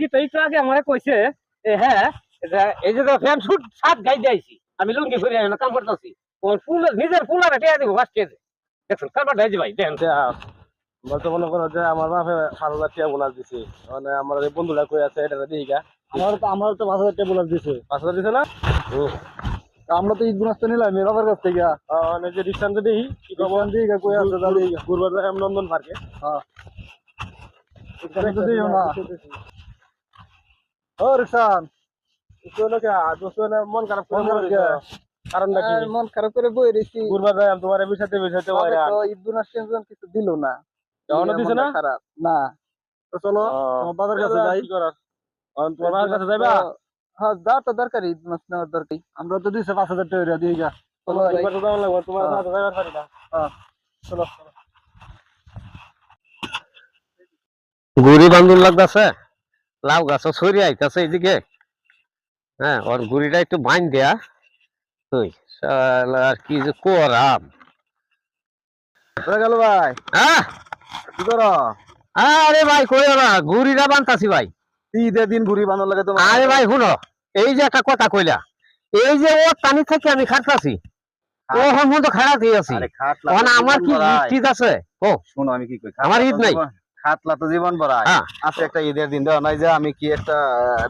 কি তো একটু আগে আমারে কইছে এ হ্যাঁ এই যে ফ্যান শুট সাত গাই দিয়েছি আমি লুঙ্গি ফিরে না কাম করতেছি। ওর ফুল নিজের ফুল আর টেয়া দিব ফার্স্ট কেজি দেখুন কারবার দাইছি ভাই দেখেন। বলতে মনে করো যে আমার বাপে পাঁচ হাজার বোনাস দিছে মানে আমার এই বন্ধুরা কই আছে এটা দিই গা। আমার তো আমার তো পাঁচ হাজার টাকা বোনাস দিছে। পাঁচ হাজার দিছে না? তা আমরা তো ঈদ বোনাস তো নিলাম এর বাবার কাছ থেকে। মানে যে ডিসকাউন্ট দিই কি কব বন্ধ দিই কই আছে দাদি যায় নন্দন পার্কে হ্যাঁ। তো না। ও রিসান তো লোকে দোস্ত মন খারাপ করে মন খারাপ কে? কারণটা কি মন করে বই তোমার বিষয়তে বিষয়তে বাবা তো ঈদ বোনাস কিছু দিল না এখনও দিছে না? খারাপ না তো চলো তোমার বাবার কাছে যাই করার এখন তোমার কাছে যাইবা তো- হ্যাঁ দরকার বোনাস নেওয়ার আমরা তো দিছে পাঁচ হাজার টাকা দিয়ে গা চলো। একবার তো যাওয়া লাগবে তোমার হ্যাঁ। যাইবার পারি না হ্যাঁ, চলো গুড়ি বান্ধব লাগতেছে? লাউ গাছ সরি আইতাছে এইদিকে। হ্যাঁ ওর গুড়িটা একটু বাইন দেয়া তুই আর কি যে করাম। হয়ে গেল ভাই? হ্যাঁ কি করো? আরে ভাই না গুড়িটা বানতাছি ভাই। ঈদের দিন ঘুরি বানার লাগে তোমার। আরে ভাই শুনো এই যে একটা কথা কইলা এই যে ও টানি থেকে আমি খাটতাছি ও হন তো খারাপ আছি। তখন তো আমার কি ঈদ আছে? ও শোনো আমি কি কই আমার ঈদ নাই। খাটলা তো জীবন ভরায় হ্যাঁ। আছে একটা ঈদের দিন দেওয়া নাই যে আমি কি একটা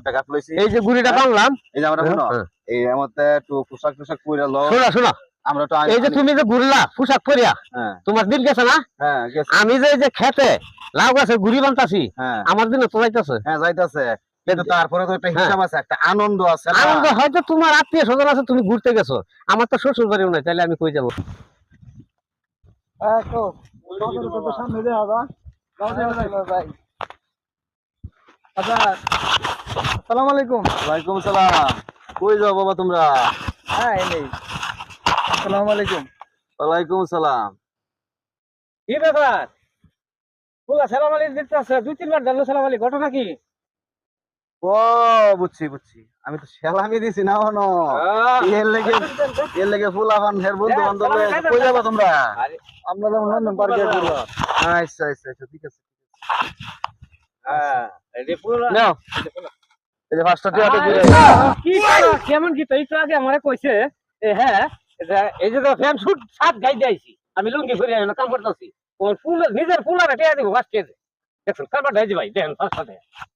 ব্যাকআপ লইছি। এই যে গুড়িটা বানলাম এই যে আমরা শুনো হ্যাঁ। এই আমাতে একটু পোশাক টোশাক পরে লো শোনো শোনো। আমরা তো এই যে তুমি যে ঘুরলা পোশাক পরিয়া হ্যাঁ। তোমার দিন গেছে না? হ্যাঁ আমি যে যে খেতে লাউ গাছে গুড়ি বানতাছি হ্যাঁ। আমার দিনে তো যাইতেছে। হ্যাঁ যাইতাছে। কিন্তু তারপরে তো একটা হ্যাঁ। হিসাব আছে একটা আনন্দ আছে আনন্দ হয়তো তোমার আত্মীয় স্বজন আছে তুমি ঘুরতে গেছো। আমার তো শ্বশুর বাড়িও নাই তাহলে আমি কই যাব? হ্যাঁ, তো। সামনে। ভাই। আচ্ছা, আসসালামু আলাইকুম। ওয়ালাইকুম সালাম কই যাও বাবা তোমরা? হ্যাঁ এই আসসালামু আলাইকুম। ওয়ালাইকুম সালাম কি ব্যাপার? ফুলা সালাম আলী দিতে আছে দুই তিনবার জানলো সালাম আলী ঘটনা কি? ও বুঝছি বুঝছি। আমি তো সেলামি দিছি না হনো এর লেগে এর লেগে ফুল আবান বন্ধু বান্ধব কই যাবা তোমরা? আমরা যেমন পার্কে ঘুরবো। আচ্ছা আচ্ছা আচ্ছা ঠিক আছে হ্যাঁ, যে ফুলা- নাও যে পাঁচটা টিয়াতে ঘুরে কি করা? কেমন কি তো একটু আগে আমারে কইছে এ হ্যাঁ এটা এই যে ফ্যান শুট সাত গাই দিয়েছি আমি লুঙ্গি ফিরে না কাম করতেছি ওর ফুল নিজের ফুল আর টেয়া দিব ফার্স্ট কেজি দেখুন কারবার দাইছি ভাই দেখেন ফার্স্ট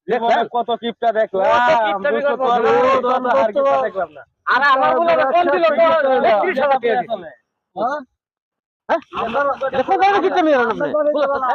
জীবনে কত কিপটা দেখলাম। তো আর আমার বলে কোন দিল তো 30000 টাকা দিছি। হ্যাঁ হ্যাঁ মেরে না